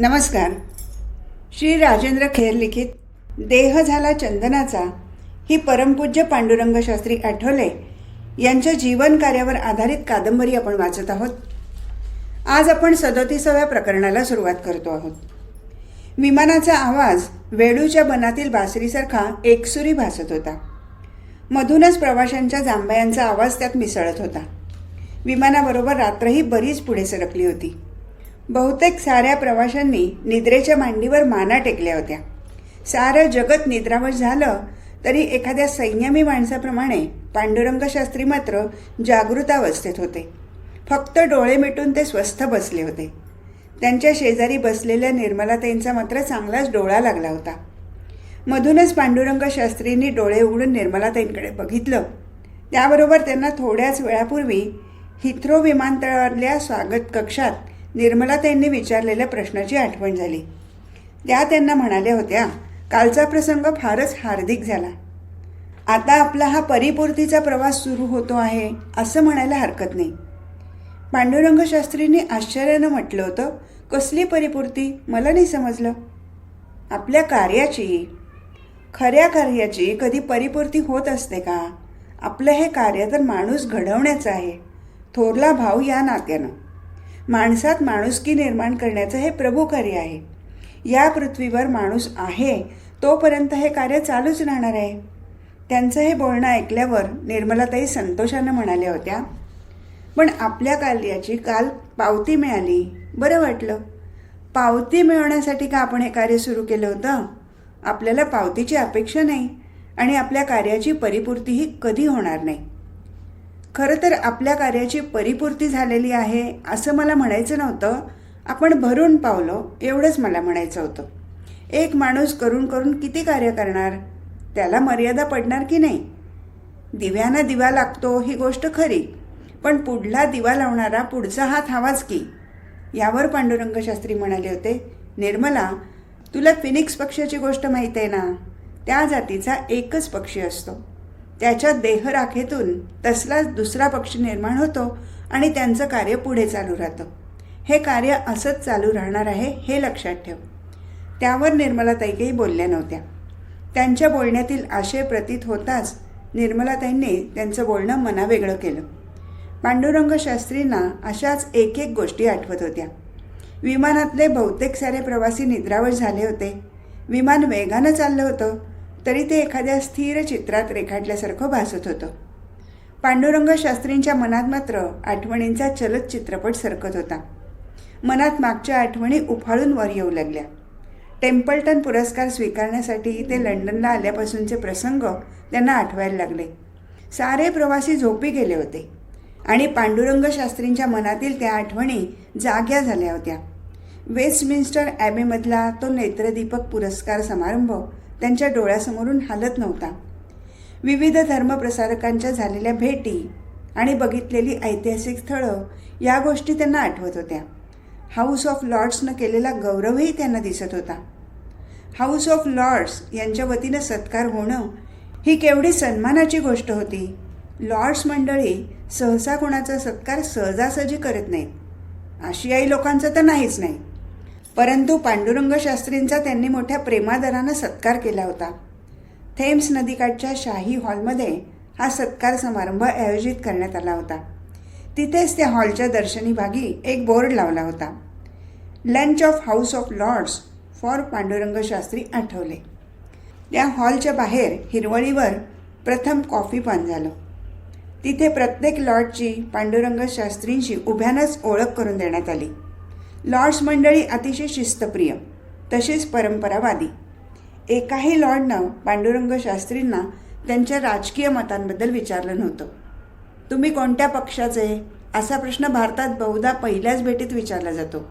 नमस्कार. श्री राजेंद्र खेर लिखित देह झाला चंदनाचा ही परमपूज्य पांडुरंग शास्त्री आठवले यांच्या जीवन कार्यावर आधारित कादंबरी आपण वाचत आहोत. आज आपण सदोतीसाव्या प्रकरणाला सुरुवात करतो आहोत. विमानाचा आवाज वेळूच्या बनातील बासरीसारखा एकसुरी भासत होता. मधूनच प्रवाशांच्या जांभयांचा आवाज त्यात मिसळत होता. विमानाबरोबर रात्रही बरीच पुढे सरकली होती. बहुतेक साऱ्या प्रवाशांनी निद्रेच्या मांडीवर माना टेकल्या होत्या. सारं जगत निद्रावश झालं तरी एखाद्या संयमी माणसाप्रमाणे पांडुरंग शास्त्री मात्र जागृतावस्थेत होते. फक्त डोळे मिटून ते स्वस्थ बसले होते. त्यांच्या शेजारी बसलेल्या निर्मलाताईंचा मात्र चांगलाच डोळा लागला होता. मधूनच पांडुरंग शास्त्रींनी डोळे उघडून निर्मलाताईंकडे बघितलं. त्याबरोबर त्यांना थोड्याच वेळापूर्वी हिथ्रो विमानतळावरल्या स्वागत कक्षात निर्मलाताईंनी विचारलेल्या प्रश्नाची आठवण झाली. त्या त्यांना म्हणाल्या होत्या कालचा प्रसंग फारच हार्दिक झाला. आता आपला हा परिपूर्तीचा प्रवास सुरू होतो आहे असं म्हणायला हरकत नाही. पांडुरंग शास्त्रींनी आश्चर्यानं म्हटलं होतं कसली परिपूर्ती? मला नाही समजलं. आपल्या कार्याची खऱ्या कार्याची कधी परिपूर्ती होत असते का? आपलं हे कार्य तर माणूस घडवण्याचं आहे. थोरला भाव या नात्यानं. माणसात माणुसकी निर्माण करण्याचं हे प्रभू कार्य आहे. या पृथ्वीवर माणूस आहे तोपर्यंत हे कार्य चालूच राहणार आहे. त्यांचं हे बोलणं ऐकल्यावर निर्मलाताई संतोषानं म्हणाल्या होत्या पण आपल्या कार्याची काल पावती मिळाली. बरं वाटलं. पावती मिळवण्यासाठी का आपण हे कार्य सुरू केलं होतं? आपल्याला पावतीची अपेक्षा नाही आणि आपल्या कार्याची परिपूर्तीही कधी होणार नाही. खरं तर आपल्या कार्याची परिपूर्ती झालेली आहे असं मला म्हणायचं नव्हतं. आपण भरून पावलो एवढंच मला म्हणायचं होतं. एक माणूस करून करून किती कार्य करणार? त्याला मर्यादा पडणार की नाही? दिव्यानं दिवा लागतो ही गोष्ट खरी पण पुढला दिवा लावणारा पुढचा हात हवाच की? यावर पांडुरंगशास्त्री म्हणाले होते निर्मला तुला फिनिक्स पक्षाची गोष्ट माहीत आहे ना? त्या जातीचा एकच पक्षी असतो. त्याच्या देहराखेतून तसलाच दुसरा पक्षी निर्माण होतो आणि त्यांचं कार्य पुढे चालू राहतं. हे कार्य असंच चालू राहणार आहे हे लक्षात ठेव. त्यावर निर्मलाताई बोलल्या नव्हत्या. त्यांच्या बोलण्यातील आशय प्रतीत होताच निर्मलाताईंनी त्यांचं बोलणं मनावेगळं केलं. पांडुरंग शास्त्रींना अशाच एक एक गोष्टी आठवत होत्या. विमानातले बहुतेक सारे प्रवासी निद्रावर झाले होते. विमान वेगानं चाललं होतं तरी ते एखाद्या स्थिर चित्रात रेखाटल्यासारखं भासत होतं. पांडुरंग शास्त्रींच्या मनात मात्र आठवणींचा चलत चित्रपट सरकत होता. मनात मागच्या आठवणी उफाळून वर येऊ लागल्या. टेम्पल्टन पुरस्कार स्वीकारण्यासाठी ते लंडनला आल्यापासूनचे प्रसंग त्यांना आठवायला लागले. सारे प्रवासी झोपी गेले होते. आणि पांडुरंग शास्त्रींच्या मनातील त्या आठवणी जाग्या झाल्या होत्या. वेस्टमिन्स्टर ॲबेमधला तो नेत्रदीपक पुरस्कार समारंभ त्यांच्या डोळ्यासमोरून हालत नव्हता. विविध धर्मप्रसारकांच्या झालेल्या भेटी आणि बघितलेली ऐतिहासिक स्थळं या गोष्टी त्यांना आठवत होत्या. हाऊस ऑफ लॉर्ड्सनं केलेला गौरवही त्यांना दिसत होता. हाऊस ऑफ लॉर्ड्स यांच्या वतीनं सत्कार होणं ही केवढी सन्मानाची गोष्ट होती. लॉर्ड्स मंडळी सहसा कोणाचा सत्कार सहजासहजी करत नाहीत. आशियाई लोकांचा तर नाहीच नाही. परंतु पांडुरंग शास्त्रींचा त्यांनी मोठ्या प्रेमादरानं सत्कार केला होता. थेम्स नदीकाठच्या शाही हॉलमध्ये हा सत्कार समारंभ आयोजित करण्यात आला होता. तिथेच त्या हॉलच्या दर्शनी भागी एक बोर्ड लावला होता. Lunch of House of Lords for Pandurang Shastri Athavale. त्या हॉलच्या बाहेर हिरवळीवर प्रथम कॉफी पान झालं. तिथे प्रत्येक लॉर्डची पांडुरंग शास्त्रींशी उभ्यानंच ओळख करून देण्यात आली. लॉर्ड्स मंडळी अतिशय शिस्तप्रिय तसेच परंपरावादी. एकाही लॉर्डनं पांडुरंग शास्त्रींना त्यांच्या राजकीय मतांबद्दल विचारलं नव्हतं. तुम्ही कोणत्या पक्षाचे असा प्रश्न भारतात बहुधा पहिल्याच भेटीत विचारला जातो.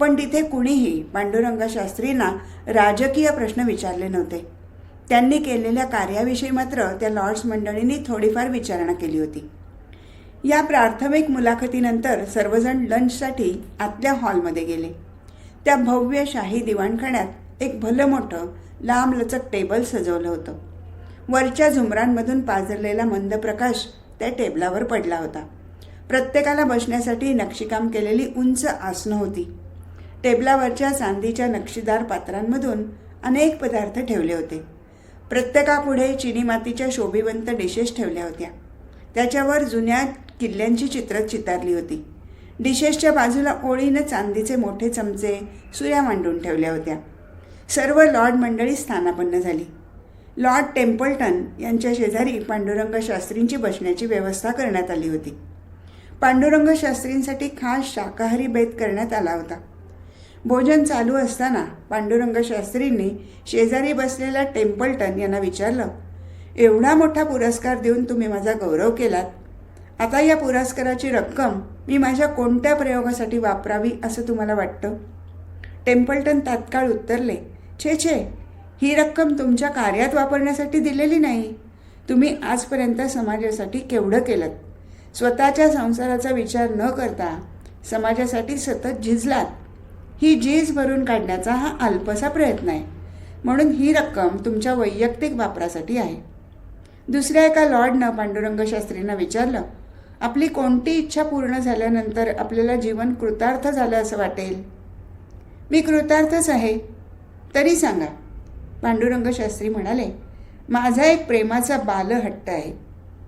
पण तिथे कुणीही पांडुरंग शास्त्रींना राजकीय प्रश्न विचारले नव्हते. त्यांनी केलेल्या कार्याविषयी मात्र त्या लॉर्ड्स मंडळींनी थोडीफार विचारणा केली होती. या प्राथमिक मुलाखतीनंतर सर्वजण लंचसाठी आतल्या हॉलमध्ये गेले. त्या भव्य शाही दिवाणखान्यात एक भलं मोठं लांबलचक टेबल सजवलं होतं. वरच्या झुमरांमधून पाझरलेला मंद प्रकाश त्या टेबलावर पडला होता. प्रत्येकाला बसण्यासाठी नक्षीकाम केलेली उंच आसनं होती. टेबलावरच्या चांदीच्या नक्षीदार पात्रांमधून अनेक पदार्थ ठेवले होते. प्रत्येकापुढे चिनी मातीच्या शोभिवंत डिशेस ठेवल्या होत्या. त्याच्यावर जुन्या किल्ल्यांची चित्रं चितारली होती. डिशेसच्या बाजूला ओळीनं चांदीचे मोठे चमचे सुया मांडून ठेवल्या होत्या. सर्व लॉर्ड मंडळी स्थानापन्न झाली. लॉर्ड टेम्पल्टन यांच्या शेजारी पांडुरंग शास्त्रींची बसण्याची व्यवस्था करण्यात आली होती. पांडुरंग शास्त्रींसाठी खास शाकाहारी बेत करण्यात आला होता. भोजन चालू असताना पांडुरंग शास्त्रींनी शेजारी बसलेल्या टेम्पल्टन यांना विचारलं एवढा मोठा पुरस्कार देऊन तुम्ही माझा गौरव केलात? आता या पुरस्काराची रक्कम मी माझ्या कोणत्या प्रयोगासाठी वापरावी असं तुम्हाला वाटतं? टेम्पल्टन तात्काळ उत्तरले. छे छे ही रक्कम तुमच्या कार्यात वापरण्यासाठी दिलेली नाही. तुम्ही आजपर्यंत समाजासाठी केवढं केलं स्वतःच्या संसाराचा विचार न करता समाजासाठी सतत झिजलात. ही झीज भरून काढण्याचा हा अल्पसा प्रयत्न आहे. म्हणून ही रक्कम तुमच्या वैयक्तिक वापरासाठी आहे. दुसऱ्या एका लॉर्डनं पांडुरंग शास्त्रींना विचारलं आपली कोणती इच्छा पूर्ण झाल्यानंतर आपल्याला जीवन कृतार्थ झालं असं वाटेल? मी कृतार्थच आहे. तरी सांगा. पांडुरंग शास्त्री म्हणाले माझा एक प्रेमाचा बालहट्ट आहे.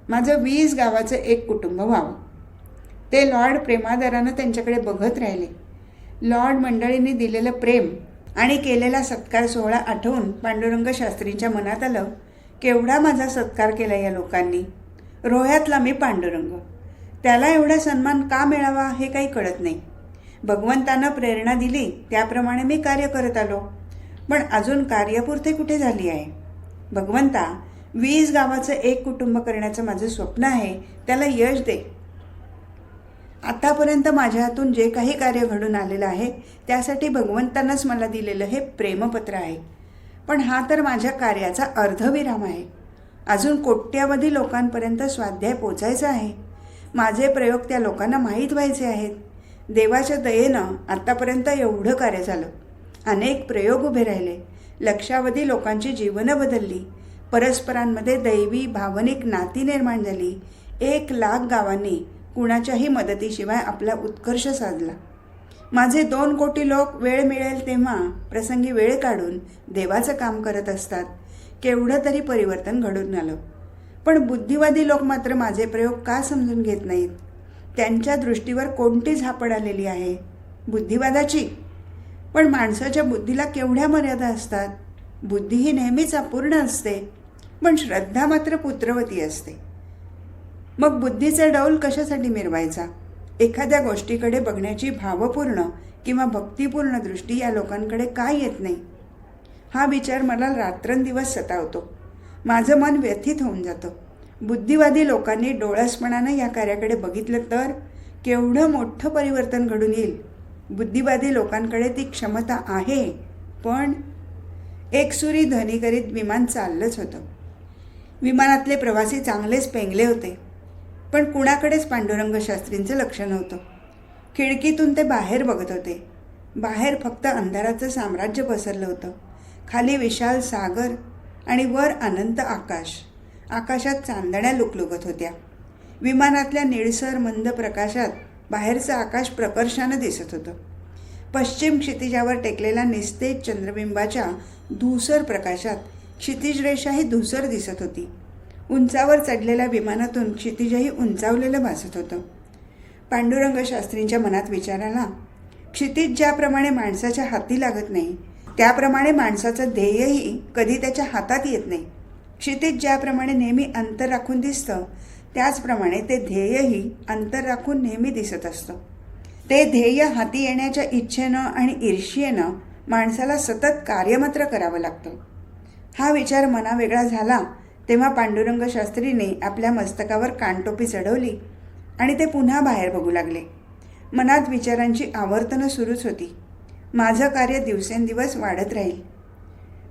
माझं वीस गावाचं एक कुटुंब व्हावं. ते लॉर्ड प्रेमादरानं त्यांच्याकडे बघत राहिले. लॉर्ड मंडळींनी दिलेलं प्रेम आणि केलेला सत्कार सोहळा आठवून पांडुरंग शास्त्रींच्या मनात आलं केवढा माझा सत्कार केला या लोकांनी? रोह्यातला मी पांडुरंग. त्याला एवढा सन्मान का मिळावा हे काही कळत नाही. भगवंतानं प्रेरणा दिली त्याप्रमाणे मी कार्य करत आलो. पण अजून कार्यपुरते कुठे झाली आहे? भगवंता वीस गावाचं एक कुटुंब करण्याचं माझं स्वप्न आहे त्याला यश दे. आत्तापर्यंत माझ्या हातून जे काही कार्य घडून आलेलं आहे त्यासाठी भगवंतानंच मला दिलेलं हे प्रेमपत्र आहे. पण हा तर माझ्या कार्याचा अर्धविराम आहे. अजून कोट्यावधी लोकांपर्यंत स्वाध्याय पोचायचा आहे. माझे प्रयोग त्या लोकांना माहीत व्हायचे आहेत. देवाच्या दयेनं आत्तापर्यंत एवढं कार्य झालं. अनेक प्रयोग उभे राहिले. लक्षावधी लोकांची जीवनं बदलली. परस्परांमध्ये दैवी भावनिक नाती निर्माण झाली. एक लाख गावांनी कुणाच्याही मदतीशिवाय आपला उत्कर्ष साधला. माझे दोन कोटी लोक वेळ मिळेल तेव्हा प्रसंगी वेळ काढून देवाचं काम करत असतात. केवढं तरी परिवर्तन घडून आलं. पण बुद्धिवादी लोक मात्र माझे प्रयोग का समजून घेत नाहीत? त्यांच्या दृष्टीवर कोणती झापड आलेली आहे? बुद्धिवादाची. पण माणसाच्या बुद्धीला केवढ्या मर्यादा असतात? बुद्धी ही नेहमीच अपूर्ण असते पण श्रद्धा मात्र पुत्रवती असते. मग बुद्धीचा डौल कशासाठी मिरवायचा? एखाद्या गोष्टीकडे बघण्याची भावपूर्ण किंवा भक्तिपूर्ण दृष्टी या लोकांकडे का येत नाही? हा विचार मला रात्रंदिवस सतावतो. माझं मन व्यथित होऊन जातं. बुद्धिवादी लोकांनी डोळसपणानं या कार्याकडे बघितलं तर केवढं मोठं परिवर्तन घडून येईल. बुद्धिवादी लोकांकडे ती क्षमता आहे पण एकसुरी ध्वनी करीत विमान चाललंच होतं. विमानातले प्रवासी चांगलेच पेंगले होते पण कुणाकडेच पांडुरंग शास्त्रींचं लक्ष नव्हतं. खिडकीतून ते बाहेर बघत होते. बाहेर फक्त अंधाराचं साम्राज्य पसरलं होतं. खाली विशाल सागर आणि वर अनंत आकाश. आकाशात चांदण्या लुकलुकत होत्या. विमानातल्या निळसर मंद प्रकाशात बाहेरचं आकाश प्रकर्षानं दिसत होतं. पश्चिम क्षितिजावर टेकलेल्या निस्तेज चंद्रबिंबाच्या धूसर प्रकाशात क्षितिजरेषाही धूसर दिसत होती. उंचावर चढलेल्या विमानातून क्षितिजही उंचावलेलं भासत होतं. पांडुरंग शास्त्रींच्या मनात विचाराला क्षितिज ज्याप्रमाणे माणसाच्या हाती लागत नाही त्याप्रमाणे माणसाचं ध्येयही कधी त्याच्या हातात येत नाही. क्षितिज ज्याप्रमाणे नेहमी अंतर राखून दिसतं त्याचप्रमाणे ते ध्येयही अंतर राखून नेहमी दिसत असतं. ते ध्येय हाती येण्याच्या इच्छेनं आणि ईर्ष्येनं माणसाला सतत कार्यमात्र करावं लागतं. हा विचार मनावेगळा झाला तेव्हा पांडुरंग शास्त्रीने आपल्या मस्तकावर कानटोपी चढवली आणि ते पुन्हा बाहेर बघू लागले. मनात विचारांची आवर्तनं सुरूच होती. माझं कार्य दिवसेंदिवस वाढत राहील.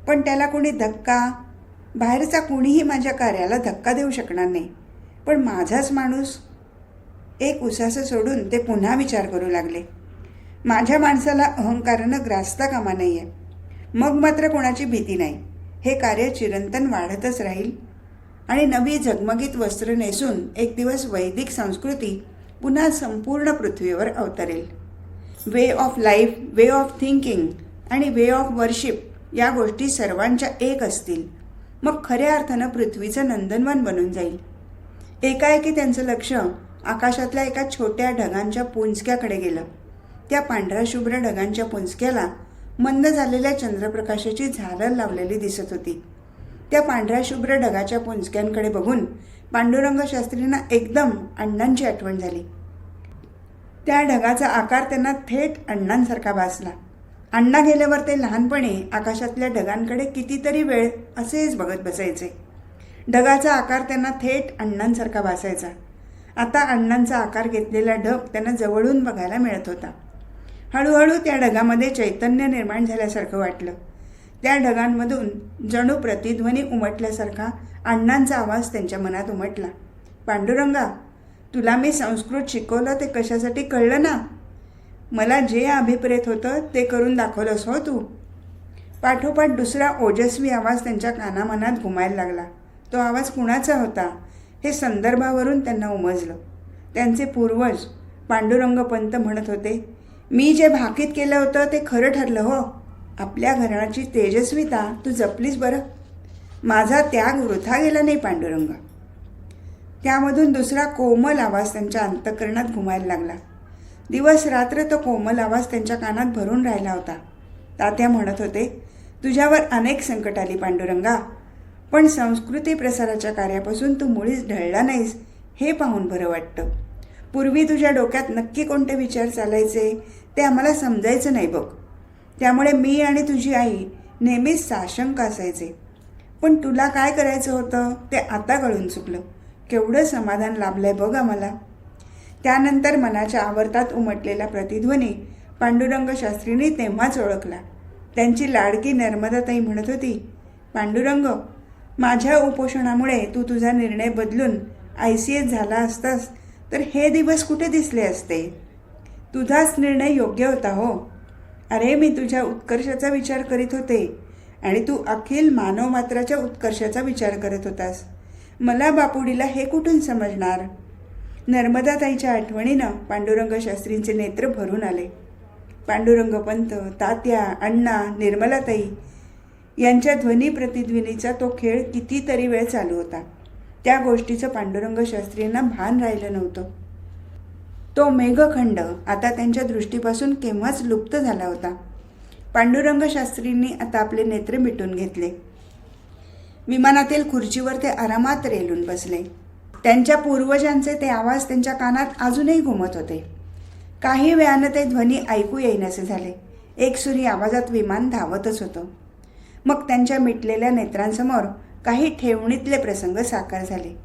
पण त्याला कोणी धक्का बाहेरचा कुणीही माझ्या कार्याला धक्का देऊ शकणार नाही. पण माझाच माणूस एक उसासं सोडून ते पुन्हा विचार करू लागले. माझ्या माणसाला अहंकारानं ग्रासता कामा नाही आहे मग मात्र कोणाची भीती नाही. हे कार्य चिरंतन वाढतच राहील. आणि नवी झगमगीत वस्त्र नेसून एक दिवस वैदिक संस्कृती पुन्हा संपूर्ण पृथ्वीवर अवतरेल. Way of life way of thinking आणि वे ऑफ वर्शिप या गोष्टी सर्वांच्या एक असतील. मग खऱ्या अर्थानं पृथ्वीचं नंदनवन बनून जाईल. एकाएकी त्यांचं लक्ष आकाशातल्या एका छोट्या ढगांच्या पुंजक्याकडे गेलं. त्या पांढऱ्या शुभ्र ढगांच्या पुंजक्याला मंद झालेल्या चंद्रप्रकाशाची झालर लावलेली दिसत होती. त्या पांढऱ्या शुभ्र ढगाच्या पुंजक्यांकडे बघून पांडुरंग शास्त्रींना एकदम अण्णांची आठवण झाली. त्या ढगाचा आकार त्यांना थेट अण्णांसारखा भासला. अण्णा गेल्यावर ते लहानपणी आकाशातल्या ढगांकडे कितीतरी वेळ असेच बघत बसायचे. ढगाचा आकार त्यांना थेट अण्णांसारखा भासायचा. आता अण्णांचा आकार घेतलेला ढग त्यांना जवळून बघायला मिळत होता. हळूहळू त्या ढगामध्ये चैतन्य निर्माण झाल्यासारखं वाटलं. त्या ढगांमधून जणू प्रतिध्वनी उमटल्यासारखा अण्णांचा आवाज त्यांच्या मनात उमटला. पांडुरंगा तुला मी संस्कृत शिकवलं ते कशासाठी कळलं ना? मला जे अभिप्रेत होतं ते करून दाखवलंस हो तू. पाठोपाठ दुसरा ओजस्वी आवाज त्यांच्या कानामनात घुमायला लागला. तो आवाज कुणाचा होता? हे संदर्भावरून त्यांना उमजलं. त्यांचे पूर्वज पांडुरंग पंत म्हणत होते मी जे भाकीत केलं होतं ते खरं ठरलं हो. आपल्या घराची तेजस्विता तू जपलीस बरं. माझा त्याग वृथा गेला नाही पांडुरंग. त्यामधून दुसरा कोमल आवाज त्यांच्या अंतकरणात घुमायला लागला. दिवस रात्र तो कोमल आवाज त्यांच्या कानात भरून राहिला होता. तात्या म्हणत होते तुझ्यावर अनेक संकट आली पांडुरंगा. पण संस्कृती प्रसाराच्या कार्यापासून तू मुळीच ढळला नाहीस हे पाहून बरं वाटतं. पूर्वी तुझ्या डोक्यात नक्की कोणते विचार चालायचे ते आम्हाला समजायचं नाही बघ. त्यामुळे मी आणि तुझी आई नेहमीच साशंक असायचे. पण तुला काय करायचं होतं ते आता कळून चुकलं. केवढं समाधान लाभलंय बघ आम्हाला त्यानंतर मनाच्या आवर्तात उमटलेला प्रतिध्वनी पांडुरंग शास्त्रींनी तेव्हाच ओळखला. त्यांची लाडकी नर्मदाताई म्हणत होती पांडुरंग माझ्या उपोषणामुळे तू तुझा निर्णय बदलून आय सी एस झाला असतास तर हे दिवस कुठे दिसले असते? तुझाच निर्णय योग्य होता हो. अरे मी तुझ्या उत्कर्षाचा विचार करीत होते आणि तू अखिल मानवमात्राच्या उत्कर्षाचा विचार करत होतास. मला बापुडीला हे कुठून समजणार? नर्मदाताईच्या आठवणीनं पांडुरंग शास्त्रींचे नेत्र भरून आले. पांडुरंग पंत तात्या अण्णा निर्मलाताई यांच्या ध्वनी प्रतिध्वनीचा तो खेळ कितीतरी वेळ चालू होता. त्या गोष्टीचं पांडुरंग शास्त्रींना भान राहिलं नव्हतं. तो मेघखंड आता त्यांच्या दृष्टीपासून केव्हाच लुप्त झाला होता. पांडुरंग शास्त्रींनी आता आपले नेत्र मिटून घेतले. विमानातील खुर्चीवर ते आरामात रेलून बसले. त्यांच्या पूर्वजांचे ते आवाज त्यांच्या कानात अजूनही घुमत होते. काही वेळानं ते ध्वनी ऐकू येईनसे झाले. एक सुरी आवाजात विमान धावतच होतं. मग त्यांच्या मिटलेल्या नेत्रांसमोर काही ठेवणीतले प्रसंग साकार झाले.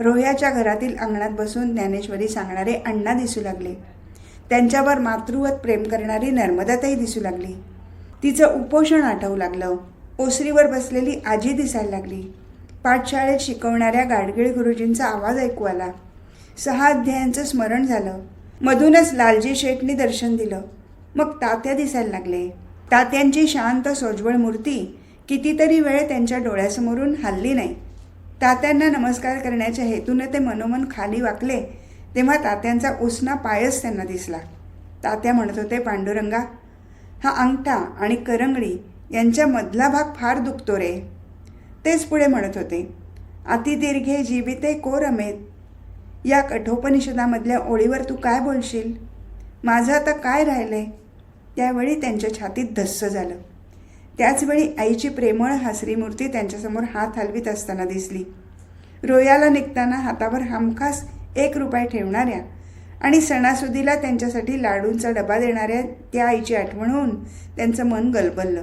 रोह्याच्या घरातील अंगणात बसून ज्ञानेश्वरी सांगणारे अण्णा दिसू लागले. त्यांच्यावर मातृवत प्रेम करणारी नर्मदाताई दिसू लागली. तिचं उपोषण आठवू लागलं. ओसरीवर बसलेली आजी दिसायला लागली. पाठशाळेत शिकवणाऱ्या गाडगीळ गुरुजींचा आवाज ऐकू आला. सहा अध्यायांचं स्मरण झालं. मधूनच लालजी शेठनी दर्शन दिलं. मग तात्या दिसायला लागले. तात्यांची शांत सोज्वळ मूर्ती कितीतरी वेळ त्यांच्या डोळ्यासमोरून हल्ली नाही. तात्यांना नमस्कार करण्याच्या हेतूने ते मनोमन खाली वाकले तेव्हा तात्यांचा उसना पायच त्यांना दिसला. तात्या म्हणत होते पांडुरंगा हा अंगठा आणि करंगळी यांच्या मधला भाग फार दुखतो रे. तेच पुढे म्हणत होते. अतिदीर्घे जीविते को रमेत. या कठोपनिषदामधल्या ओळीवर तू काय बोलशील? माझं आता काय राहिलंय? त्यावेळी त्यांच्या छातीत धस्स झालं. त्याचवेळी आईची प्रेमळ हासरी मूर्ती त्यांच्यासमोर हात हलवीत असताना दिसली. रोयाला निघताना हातावर हमखास एक रुपये ठेवणाऱ्या आणि सणासुदीला त्यांच्यासाठी लाडूंचा डबा देणाऱ्या त्या आईची आठवण होऊन त्यांचं मन गलबललं.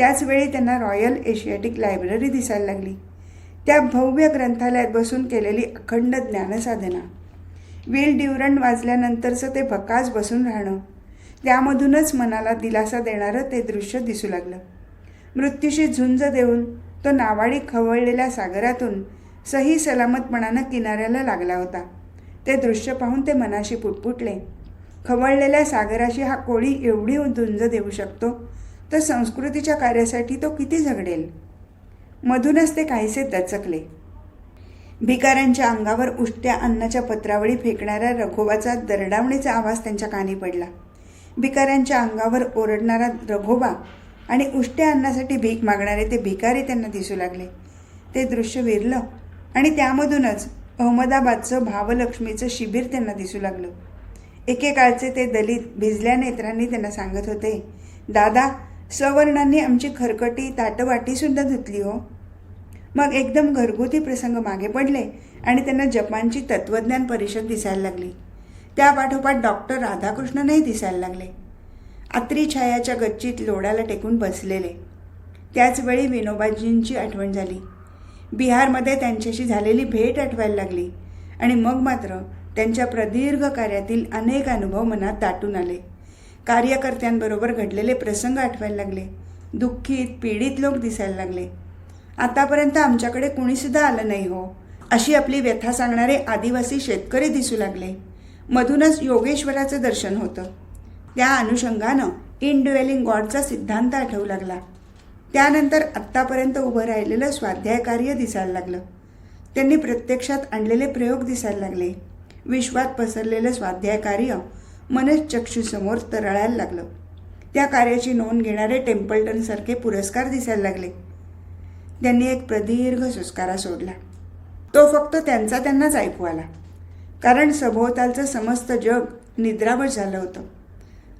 त्याचवेळी त्यांना रॉयल एशियाटिक लायब्ररी दिसायला लागली. त्या भव्य ग्रंथालयात बसून केलेली अखंड ज्ञानसाधना. विल ड्युरंट वाजल्यानंतरचं ते भकास बसून राहणं. त्यामधूनच मनाला दिलासा देणारं ते दृश्य दिसू लागलं. मृत्यूशी झुंज देऊन तो नावाडी खवळलेल्या सागरातून सही सलामतपणानं किनाऱ्याला लागला होता. ते दृश्य पाहून ते मनाशी पुटपुटले. खवळलेल्या सागराशी हा कोळी एवढी झुंज देऊ शकतो? तर संस्कृतीच्या कार्यासाठी तो किती झगडेल? मधूनच ते काहीसे दचकले. भिकाऱ्यांच्या अंगावर उष्ट्या अन्नाच्या पत्रावळी फेकणाऱ्या रघोबाचा दरडावणीचा आवाज त्यांच्या कानी पडला. भिकाऱ्यांच्या अंगावर ओरडणारा रघोबा आणि उष्ट्या अन्नासाठी भीक मागणारे ते भिकारी त्यांना दिसू लागले. ते दृश्य विरलं आणि त्यामधूनच अहमदाबादचं भावलक्ष्मीचं शिबिर त्यांना दिसू लागलं. एकेकाळचे ते दलित भिजल्या नेत्रांनी त्यांना सांगत होते दादा सवर्णांनी आमची खरकटी ताटवाटीसुद्धा धुतली हो. मग एकदम घरगुती प्रसंग मागे पडले आणि त्यांना जपानची तत्त्वज्ञान परिषद दिसायला लागली. त्या पाठोपाठ डॉक्टर राधाकृष्णनही दिसायला लागले. आत्री छायाच्या गच्चीत लोडाला टेकून बसलेले. त्याचवेळी विनोबाजींची आठवण झाली. बिहारमध्ये त्यांच्याशी झालेली भेट आठवायला लागली आणि मग मात्र त्यांच्या प्रदीर्घ कार्यातील अनेक अनुभव मनात दाटून आले. कार्यकर्त्यांबरोबर घडलेले प्रसंग आठवायला लागले. दुःखीत पीडित लोक दिसायला लागले. आतापर्यंत आमच्याकडे कुणीसुद्धा आलं नाही हो अशी आपली व्यथा सांगणारे आदिवासी शेतकरी दिसू लागले. मधूनच योगेश्वराचं दर्शन होतं. त्या अनुषंगानं इनड्युएलिंग गॉडचा सिद्धांत आठवू लागला. त्यानंतर आत्तापर्यंत उभं राहिलेलं स्वाध्याय कार्य दिसायला लागलं. त्यांनी प्रत्यक्षात आणलेले प्रयोग दिसायला लागले. विश्वात पसरलेलं स्वाध्याय कार्य मनचक्षूसमोर तरळायला लागलं. त्या कार्याची नोंद घेणारे टेम्पल्टनसारखे पुरस्कार दिसायला लागले. त्यांनी एक प्रदीर्घ सुस्कारा सोडला. तो फक्त त्यांचा त्यांनाच ऐकू आला. कारण सभोवतालचं समस्त जग निद्रावर झालं होतं.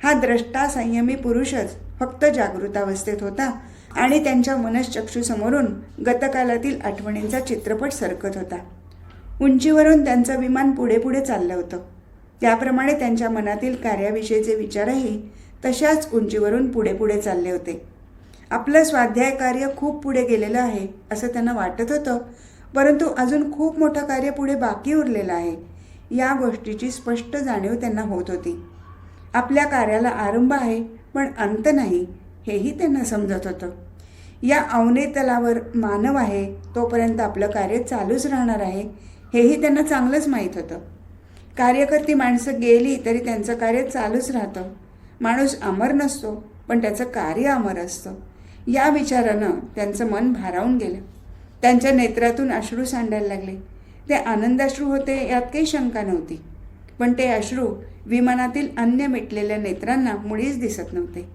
हा द्रष्टा संयमी पुरुषच फक्त जागृतावस्थेत होता आणि त्यांच्या मनश्चक्षूसमोरून गतकालातील आठवणींचा चित्रपट सरकत होता. उंचीवरून त्यांचं विमान पुढे पुढे चाललं होतं. त्याप्रमाणे त्यांच्या मनातील कार्याविषयीचे विचारही तशाच उंचीवरून पुढे पुढे चालले होते. आपलं स्वाध्याय कार्य खूप पुढे गेलेलं आहे असं त्यांना वाटत होतं परंतु अजून खूप मोठं कार्य पुढे बाकी उरलेलं आहे या गोष्टीची स्पष्ट जाणीव त्यांना होत होती. आपल्या कार्याला आरंभ आहे पण अंत नाही हेही त्यांना समजत होतं. या अवने तलावर मानव आहे तोपर्यंत आपलं कार्य चालूच राहणार आहे हेही त्यांना चांगलंच माहीत होतं. कार्यकर्ती माणसं गेली तरी त्यांचं कार्य चालूच राहतं. माणूस अमर नसतो पण त्याचं कार्य अमर असतं. या विचारानं त्यांचं मन भारावून गेलं. त्यांच्या नेत्रातून अश्रू सांडायला लागले. ते आनंदाश्रू होते यात काही शंका नव्हती. पण ते अश्रू विमानातील अन्य मिटलेल्या नेत्रांना मुळीच दिसत नव्हते.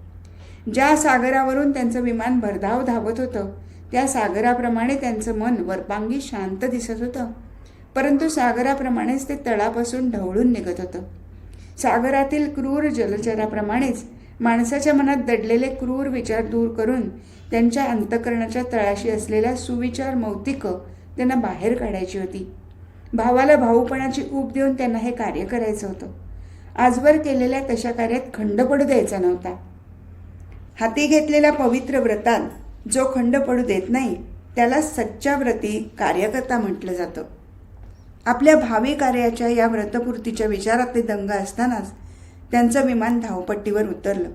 ज्या सागरावरून त्यांचं विमान भरधाव धावत होतं त्या सागराप्रमाणे त्यांचं मन वरपांगी शांत दिसत होतं. परंतु सागराप्रमाणेच ते तळापासून ढवळून निघत होतं. सागरातील क्रूर जलचराप्रमाणेच माणसाच्या मनात दडलेले क्रूर विचार दूर करून त्यांच्या अंतकरणाच्या तळाशी असलेल्या सुविचार मौतिकं त्यांना बाहेर काढायची होती. भावाला भाऊपणाची ऊब देऊन त्यांना हे कार्य करायचं होतं. आजवर केलेल्या तशा कार्यात खंड पडू द्यायचा नव्हता. हाती घेतलेल्या पवित्र व्रतात जो खंड पडू देत नाही त्याला सच्चा व्रती कार्यकर्ता म्हटलं जातं. आपल्या भावी कार्याच्या या व्रतपूर्तीच्या विचारात ते दंग असतानाच त्यांचं विमान धावपट्टीवर उतरलं.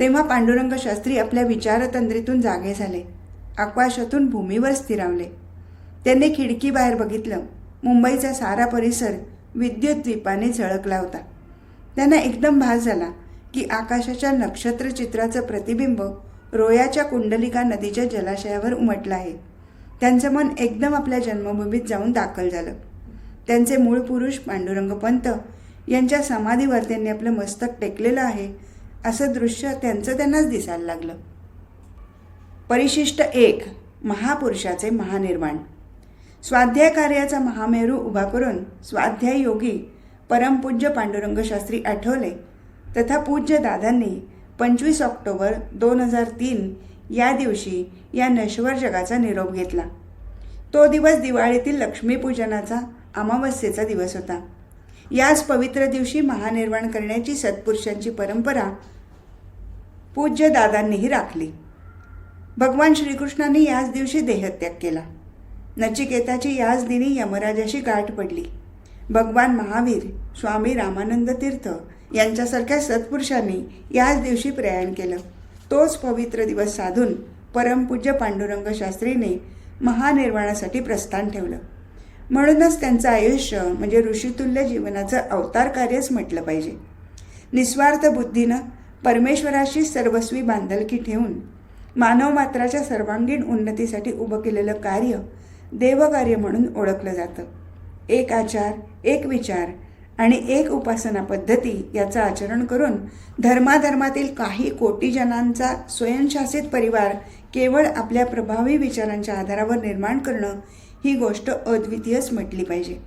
तेव्हा पांडुरंग शास्त्री आपल्या विचारतंद्रीतून जागे झाले. आकाशातून भूमीवर स्थिरावले. त्यांनी खिडकीबाहेर बघितलं. मुंबईचा सारा परिसर विद्युत द्वीपाने झळकला होता. त्यांना एकदम भास झाला की आकाशाच्या नक्षत्रचित्राचं प्रतिबिंब रोयाच्या कुंडलिका नदीच्या जलाशयावर उमटलं आहे. त्यांचं मन एकदम आपल्या जन्मभूमीत जाऊन दाखल झालं. त्यांचे मूळ पुरुष पांडुरंग पंत यांच्या समाधीवर त्यांनी आपलं मस्तक टेकलेलं आहे असं दृश्य त्यांचं त्यांनाच दिसायला लागलं. परिशिष्ट एक महापुरुषाचे महानिर्माण. स्वाध्याय कार्याचा महामेरू उभा करून स्वाध्याय योगी परमपूज्य पांडुरंग शास्त्री आठवले. तथा पूज्य दादांनी पंचवीस ऑक्टोबर दोन हजार तीन या दिवशी या नश्वर जगाचा निरोप घेतला. तो दिवस दिवाळीतील लक्ष्मीपूजनाचा अमावस्येचा दिवस होता. याच पवित्र दिवशी महानिर्वाण करण्याची सत्पुरुषांची परंपरा पूज्य दादांनीही राखली. भगवान श्रीकृष्णांनी याच दिवशी देहत्याग केला. नचिकेताची याच दिनी यमराजाशी गाठ पडली. भगवान महावीर स्वामी रामानंद तीर्थ यांच्यासारख्या सत्पुरुषांनी याच दिवशी प्रयाण केलं. तोच पवित्र दिवस साधून परमपूज्य पांडुरंग शास्त्रीने महानिर्वाणासाठी प्रस्थान ठेवलं. म्हणूनच त्यांचं आयुष्य म्हणजे ऋषितुल्य जीवनाचं अवतार कार्यच म्हटलं पाहिजे. निस्वार्थ बुद्धीनं परमेश्वराशी सर्वस्वी बांधलकी ठेवून मानवमात्राच्या सर्वांगीण उन्नतीसाठी उभं केलेलं कार्य देवकार्य म्हणून ओळखलं जातं. एक आचार एक विचार आणि एक उपासना पद्धती याचं आचरण करून धर्माधर्मातील काही कोटी जणांचा स्वयंशासित परिवार केवळ आपल्या प्रभावी विचारांच्या आधारावर निर्माण करणं ही गोष्ट अद्वितीयच म्हटली पाहिजे.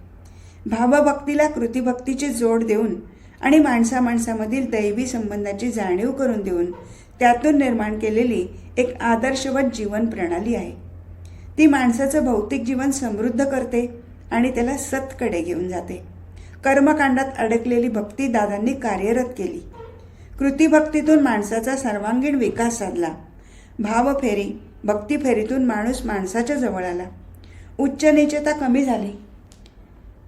भावभक्तीला कृतीभक्तीची जोड देऊन आणि माणसा माणसामधील दैवी संबंधाची जाणीव करून देऊन त्यातून निर्माण केलेली एक आदर्शवत जीवन प्रणाली आहे. ती माणसाचं भौतिक जीवन समृद्ध करते आणि त्याला सतकडे घेऊन जाते. कर्मकांडात अडकलेली भक्ती दादांनी कार्यरत केली. कृतीभक्तीतून माणसाचा सर्वांगीण विकास साधला. भावफेरी भक्तीफेरीतून माणूस माणसाच्या जवळ आला. उच्च निचता कमी झाली.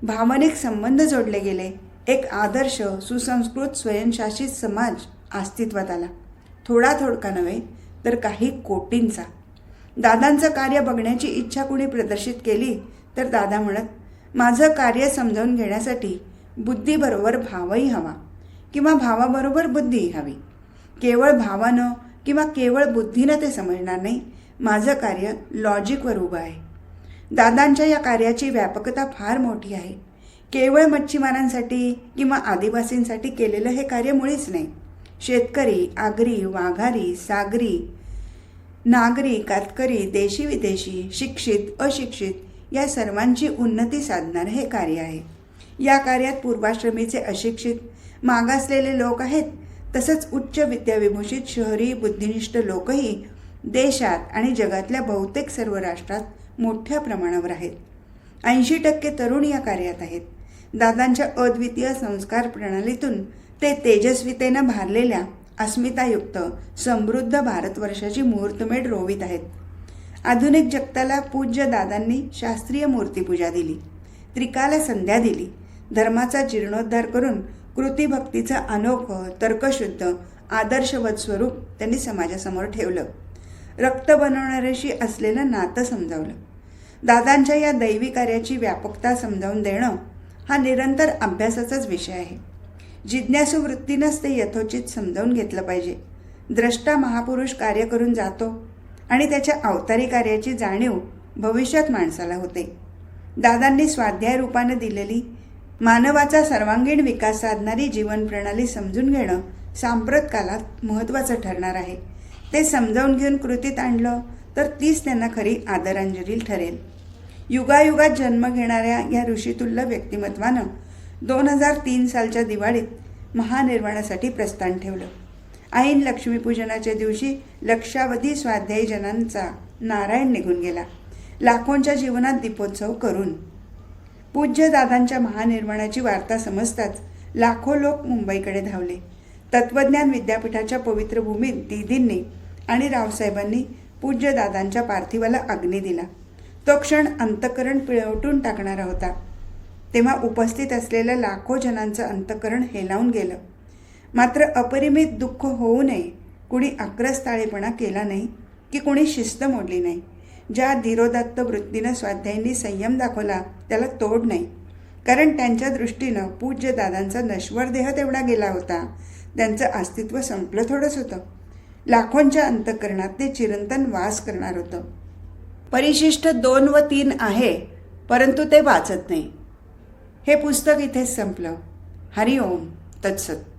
भावनिक संबंध जोडले गेले. एक आदर्श सुसंस्कृत स्वयंशासित समाज अस्तित्वात आला. थोडा थोडका नव्हे तर काही कोटींचा. दादांचं कार्य बघण्याची इच्छा कुणी प्रदर्शित केली तर दादा म्हणत माझं कार्य समजावून घेण्यासाठी बुद्धीबरोबर भावही हवा किंवा भावाबरोबर बुद्धीही हवी. केवळ भावानं किंवा केवळ बुद्धीनं ते समजणार नाही. माझं कार्य लॉजिकवर उभं आहे. दादांच्या या कार्याची व्यापकता फार मोठी आहे. केवळ मच्छीमारांसाठी किंवा आदिवासींसाठी केलेलं हे कार्य मुळीच नाही. शेतकरी आगरी वाघारी सागरी नागरी कातकरी देशी विदेशी शिक्षित अशिक्षित या सर्वांची उन्नती साधणारं हे कार्य आहे. या कार्यात पूर्वाश्रमीचे अशिक्षित मागासलेले लोक आहेत. तसंच उच्च विद्याविभूषित शहरी बुद्धिनिष्ठ लोकही देशात आणि जगातल्या बहुतेक सर्व राष्ट्रात मोठ्या प्रमाणावर आहेत. ऐंशी टक्के तरुण या कार्यात आहेत. दादांच्या अद्वितीय संस्कार प्रणालीतून ते तेजस्वितेनं भारलेल्या अस्मितायुक्त समृद्ध भारतवर्षाची मुहूर्तमेढ रोवित आहेत. आधुनिक जगताला पूज्य दादांनी शास्त्रीय मूर्तीपूजा दिली. त्रिकाला संध्या दिली. धर्माचा जीर्णोद्धार करून कृतीभक्तीचं अनोखं तर्कशुद्ध आदर्शवत स्वरूप त्यांनी समाजासमोर ठेवलं. रक्त बनवणाऱ्याशी असलेलं नातं समजावलं. दादांच्या या दैवी कार्याची व्यापकता समजावून देणं हा निरंतर अभ्यासाचाच विषय आहे. जिज्ञासू वृत्तीनंच ते यथोचित समजावून घेतलं पाहिजे. द्रष्टा महापुरुष कार्य करून जातो आणि त्याच्या अवतारी कार्याची जाणीव भविष्यात माणसाला होते. दादांनी स्वाध्याय रूपाने दिलेली मानवाचा सर्वांगीण विकास साधणारी जीवन प्रणाली समजून घेणं सांप्रत कालात महत्त्वाचं ठरणार आहे. ते समजावून घेऊन कृतीत आणलं तर तीच त्यांना खरी आदरांजली ठरेल. युगायुगात जन्म घेणाऱ्या या ऋषितुल्य व्यक्तिमत्वानं दोन हजार तीन सालच्या दिवाळीत महानिर्वाणासाठी प्रस्थान ठेवलं. ऐन लक्ष्मीपूजनाच्या दिवशी लक्षावधी स्वाध्यायी जनांचा नारायण निघून गेला. लाखोंच्या जीवनात दीपोत्सव करून पूज्य दादांच्या महानिर्माणाची वार्ता समजताच लाखो लोक मुंबईकडे धावले. तत्वज्ञान विद्यापीठाच्या पवित्र भूमीत दीदींनी आणि रावसाहेबांनी पूज्य दादांच्या पार्थिवाला अग्नी दिला. तो क्षण अंतकरण पिळवटून टाकणारा होता. तेव्हा उपस्थित असलेल्या लाखो जणांचं अंतकरण हेलावून गेलं. मात्र अपरिमित दुःख होऊ नये कुणी आक्रस्ताळेपणा केला नाही की कुणी शिस्त मोडली नाही. ज्या धीरोदात्त वृत्तीनं स्वाध्यायांनी संयम दाखवला त्याला तोड नाही. कारण त्यांच्या दृष्टीनं पूज्य दादांचा नश्वर देह तेवढा गेला होता. त्यांचं अस्तित्व संपलं थोडंच होतं. लाखोंच्या अंतकरणात ते चिरंतन वास करणार होतं. परिशिष्ट दोन व तीन आहे परंतु ते वाचत नाही. हे पुस्तक इथेच संपलं. हरिओम तत्सत.